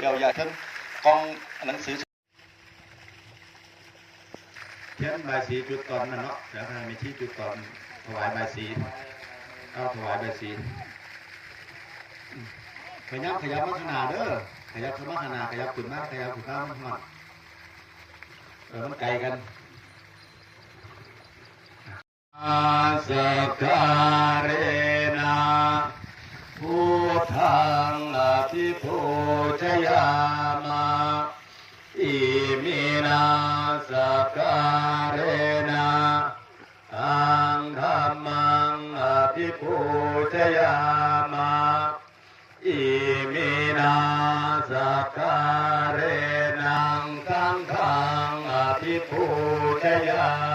เดี๋ยวอย่าท่านกองหนังสือเทียนใบายสีจุดก่อนนะเนาะเดี๋ยวทางมีที่จุดก่อนถวายใบายสีเอาถวายใบายสีอืมขยับขยับมาขางหนาดเด้อขยับขึ้นมาขางหนาดขยับขึ้นมาขยับขึ้นมามันหอดเออมันไกลกันอาสการเรนะพุทธังอ ภิปูชยามาอิมินาสการเรนะอังธรรมังอภิปูชยามาอิมินาสการเรนังสังฆังอภิปูชยา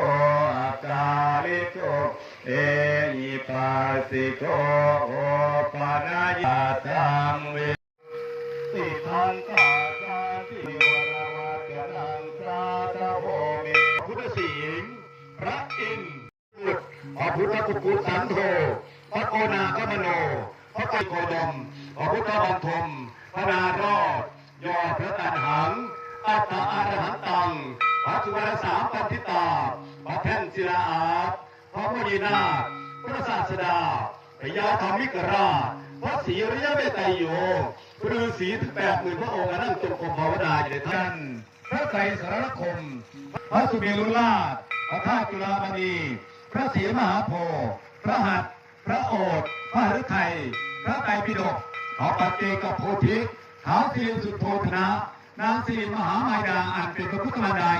โกอาคาลิโกเอหิปัสสิโกโอปานายาตังเวติทันตาสาติวรวัจนังสาตโหเมพุทธสิงพระอินทร์พระพุทธกุกุสันโธพระโกนาคมโนพระไกรโคดมพระพุทธบันทมพระนารอดยอพระตันหังอัตตาอรหันตังพระสุวรรณสามปันทิตา ระแท่นศิลาอาสพระมุนีนาถพระศาสดาพยาธรรมิกราชพระศรีริยเมตไตโยพระฤาษีถึงแปดหมื่นพระองค์นั่งจงกรมภาวนาอยู่ในท่านพระไตรสารคม พระสุเมรุราชพระธาตุจุฬามณี พระศรีมหาโพธิ์พระหัตถ์พระโอษฐ์พระฤทัยพระไตรปิฎกขอปัจเจกโพธิท้าวสิริสุทโธธนะ นางสิริมหามายดาอันเป็นพระพุทธมารดา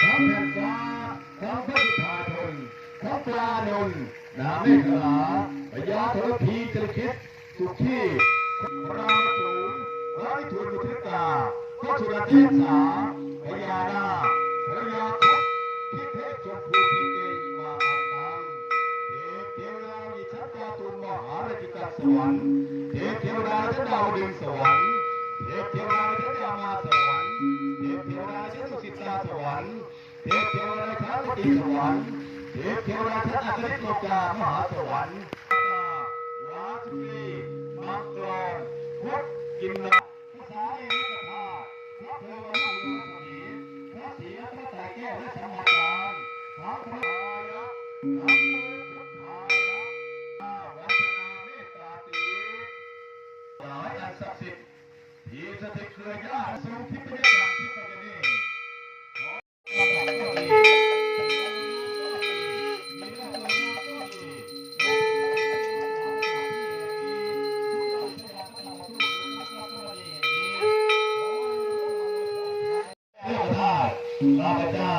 พระแผ่นฟ้า พระพุทธาทนพระลานนนาเมฆลาพญาธรพีจริคิดสุขีพระรามสูงพระวิทูลมุทิตาพระชุรเทศสาพญานาคพญาคุดทิเทพชมพูทิเกมาอันตังเทพเทวดาวิชัตตาตุมมหาราชิกาสวรรค์เทพเทวดาชั้นดาวดึงสวรรค์เทพเทวดาชั้นยามาสวรรค์เทพเทวดาชั้นสุสิตาสวรรค์ ทพเทวดาชั้นปฏิสวรรค์เทพเทวดาชั้นอัคริโลกามหาสวรรค์วาสีมังกรพุทธกินนาภาษาเอกธาตุพระเทวดาลุสมีพระศรีพระไตรแก้วและสมมาจารพระพายะนะโมพุทธายะอาวัฒนาเมตตาติหลายอันศักดิ์สิทธิ์ที่สถิตเครือญาติทรงทิพยจาร ข้าพเจ้า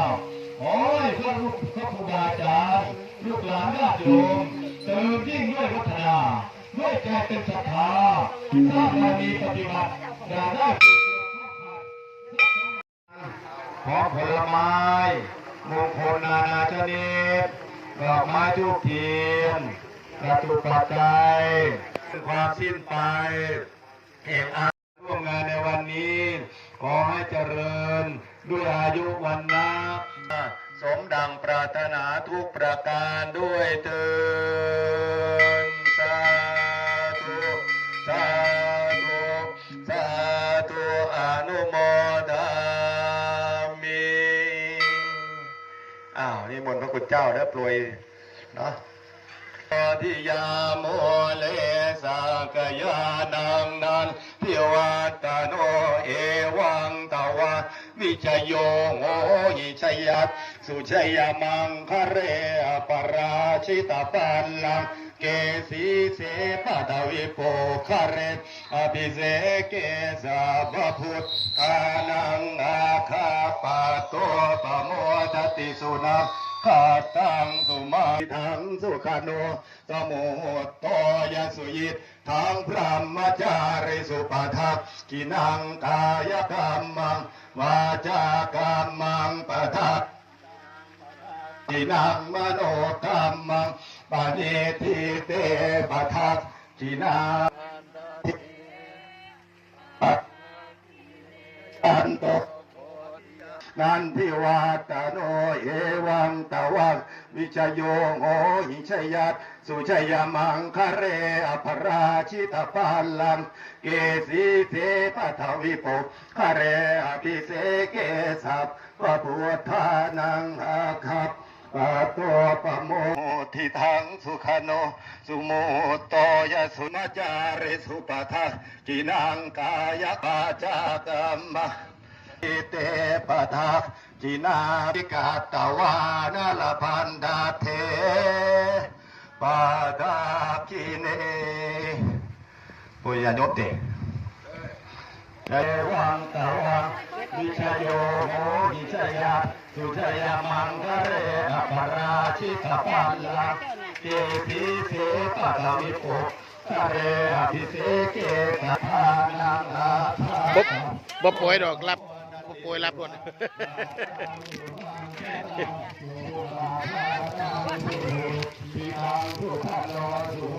ขอให้พระลูกพระครูบาอาจารย์ลูกหลานญาติโยมเติมยิ่งด้วยวัฒนาด้วยใจเป็นศรัทธาสร้างบารมีปฏิบัติอย่าได้ขอขาดขอผลไม้มงคลนานาชนิดดอกไม้ทุกเทียนกระตุกปัจจัยความสิ้นไปเหตุอาร่วมงานในวันนี้ ขอให้เจริญ ด้วยอายุวันนะสมดังปรารถนาทุกประการด้วยเตอนสาธุสาธุสาธุอนุโมทามิอ้าวนี่มนพระคุณเจ้าแล้วปลยเนาะทิยาโมเลสากยานังนันทิวัตโน วิจโยโหหิชยัตสุชยมังคะเรอปราชิตปัลลังเกสีเสปะดวิโปคะเรอภิเสเกสะบพุทธานังอาคาปะโตปะโมทติสุนังขาตังสุมาทังสุขานุสมุตโตยสุยิต ทังพระมจาริสุปทักกินังกายกรรมังวาจากรรมังปทักกินังมโนกรรมังปณิทิเตปทักกินังอันโตนันทิวาตโนเอวังตวังวิชโยโหหิชยัต สุชยมังคะเรอภราชิตปาลัง เกสีเสปทวิปกคะเรอภิเสเกสัพพะพุทธานังอาคัปปะโตปะโมทิทังสุขโน สุโมโตยสุมาจาริสุปทักกินังกายปาจากรรมะอิเตปทะจินาปิกาตวานาลพันดาเท ปาดาคิเนปุญญาโยเตเอวังตวังวิชโยโมวิชยาสุชยามังคะเรอปราชิตปัลลังเกติเสปะทวิโปคะเรอภิเสเกต ทางอาภาบ่บ่ป่วยดอกรับบ่ป่วยรับหมดส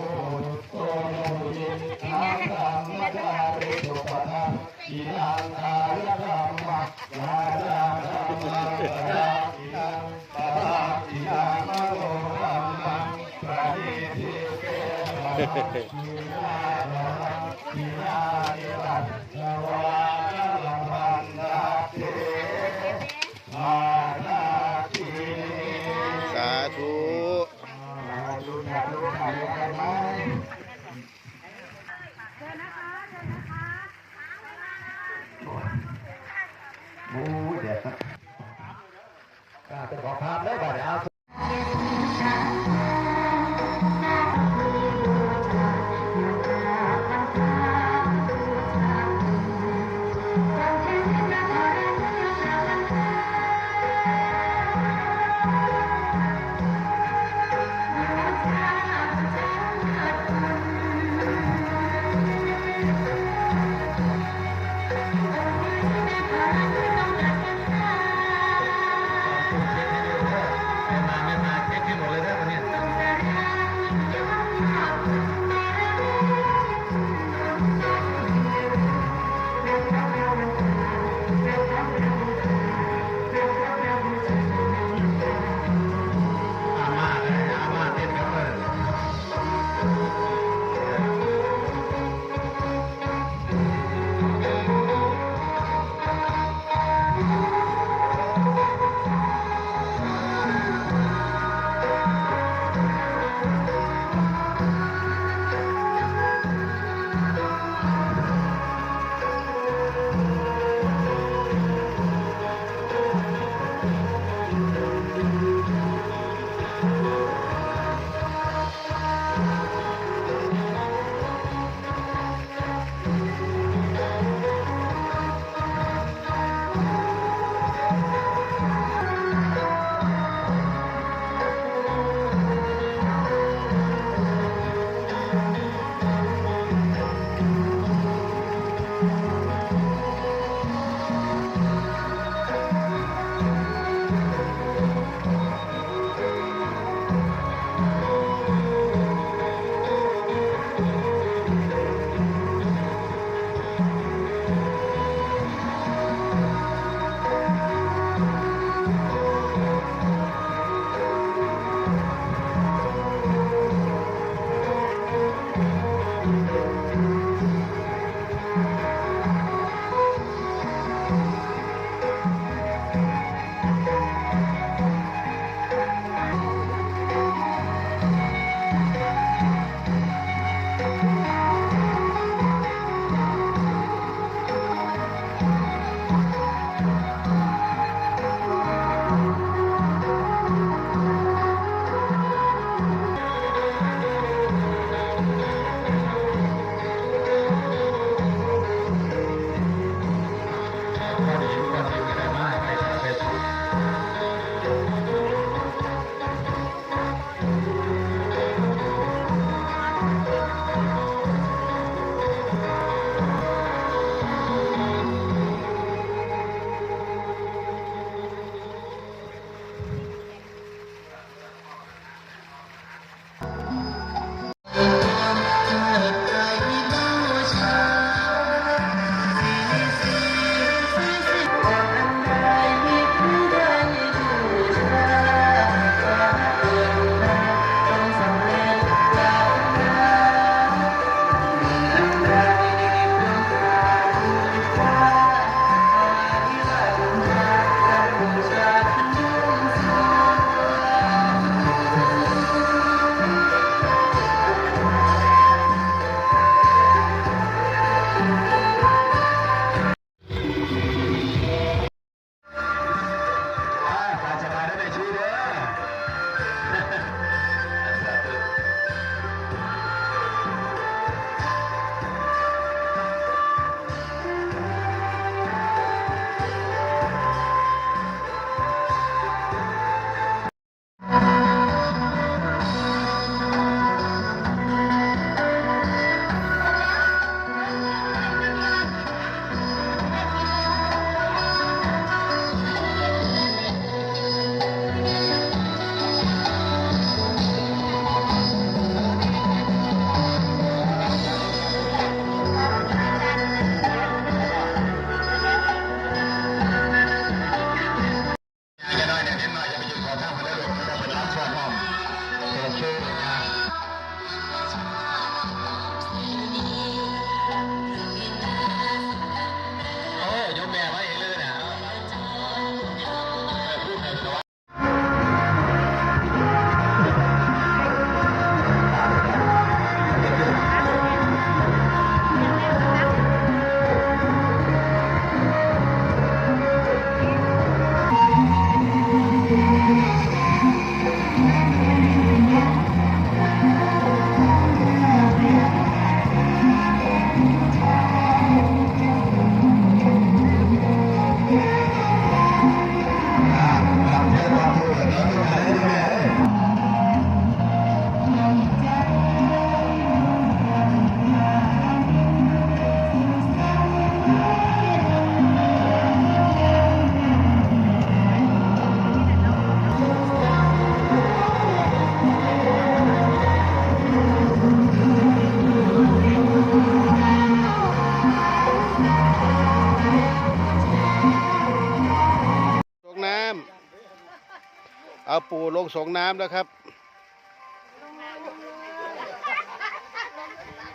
เอาปูลงส่งน้ำแล้วครับ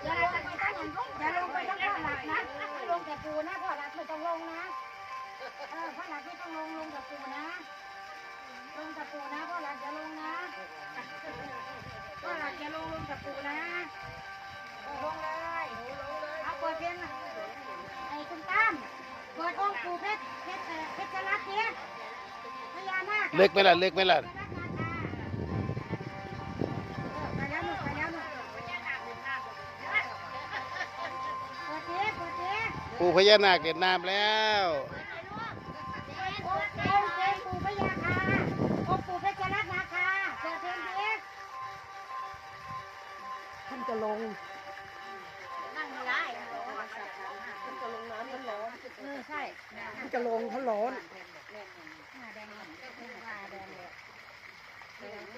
อย่าลงไปทั้งพ่อหลักนะลงแต่ปูนะพ่อหลักไม่ต้องลงนะเออพ่อหลักไม่ต้องลงลงกับปูนะ ลงกับปูนะพ่อหลักจะลงนะพ่อหลักจะลงลงกับปูนะลงเลยเอาเปิดเพลงไอ้คุณตั้มเปิดองค์ปูเพชร เล็กไหมล่ะเล็กไหมล่ะไปแล้วหนูไปแล้วหนูเปิดเทปเปิดเทปปู่พญานาคเด่นน้ำแล้วองค์เป็นปู่พญาคาองค์ปู่เพชรรัตนาคาเปิดเพลงเทปท่านจะลงนั่งไม่ได้ท่านจะลงน้ำมันร้อนเออใช่ท่านจะลงเขาร้อนหน้